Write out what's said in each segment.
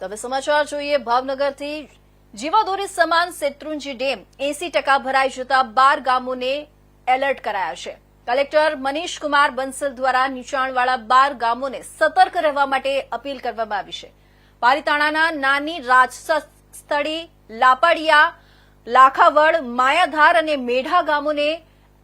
તો હવે સમાચાર જોઈએ ભાવનગરથી. જીવાદોરી સમાન શેત્રુંજી ડેમ, એસી ટકા ભરાઈ જતા બાર ગામોને એલર્ટ કરાયા છે. કલેક્ટર મનીષ કુમાર બંસલ દ્વારા નીચાણવાળા બાર ગામોને સતર્ક રહેવા માટે અપીલ કરવામાં આવી છે. પાલીતાણાના નાની રાજસ્થળી, લાપાડિયા, લાખાવડ, માયાધાર અને મેઢા ગામોને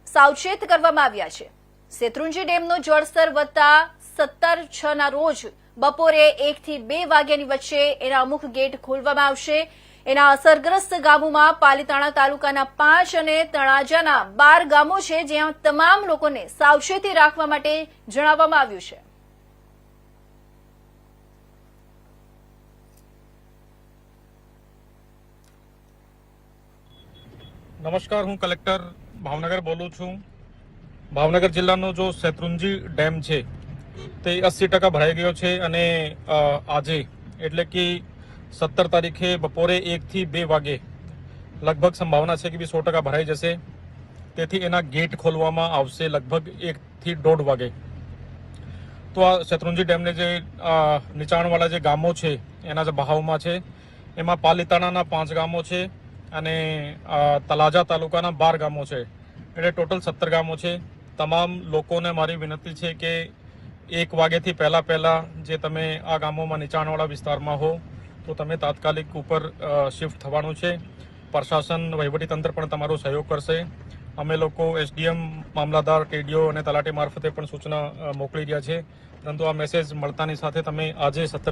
સાવચેત કરવામાં આવ્યા છે. શેત્રુંજી ડેમનું જળસ્તર વધતા સત્તર છ ના રોજ બપોરે એક થી બે વાગ્યાની વચ્ચે એના અમુક ગેટ ખોલવામાં આવશે. એના અસરગ્રસ્ત ગામોમાં પાલીતાણા તાલુકાના પાંચ અને તળાજાના બાર ગામો છે જ્યાં તમામ લોકોને સાવચેતી રાખવા માટે જણાવવામાં આવ્યું છે. નમસ્કાર, હું કલેક્ટર ભાવનગર બોલું છું. ભાવનગર જિલ્લાનો જો શેત્રુંજી ડેમ છે તે અસી ટકા ભરાઈ ગયો છે અને આજે, એટલે કે સત્તર તારીખે બપોરે એકથી બે વાગે લગભગ સંભાવના છે કે બી સો ટકા ભરાઈ જશે. તેથી એના ગેટ ખોલવામાં આવશે લગભગ એકથી દોઢ વાગે. તો આ શેત્રુંજી ડેમને જે નીચાણવાળા જે ગામો છે, એના જે બહાવમાં છે, એમાં પાલીતાણાના પાંચ ગામો છે અને તલાજા તાલુકાના બાર ગામો છે. એટલે ટોટલ સત્તર ગામો છે. તમામ લોકોને મારી વિનંતી છે કે એક વાગ્યાથી પહેલાં પહેલાં જે તમે આ ગામોમાં નીચાણવાળા વિસ્તારમાં હો, તો તમે તાત્કાલિક ઉપર શિફ્ટ થવાનું છે. પ્રશાસન વહીવટીતંત્ર પણ તમારો સહયોગ કરશે. અમે લોકો એસડીએમ મામલાદાર ટીડીઓ અને તલાટી મારફતે પણ સૂચના મોકલી રહ્યા છે. પરંતુ આ મેસેજ મળતાની સાથે તમે આજે સત્તર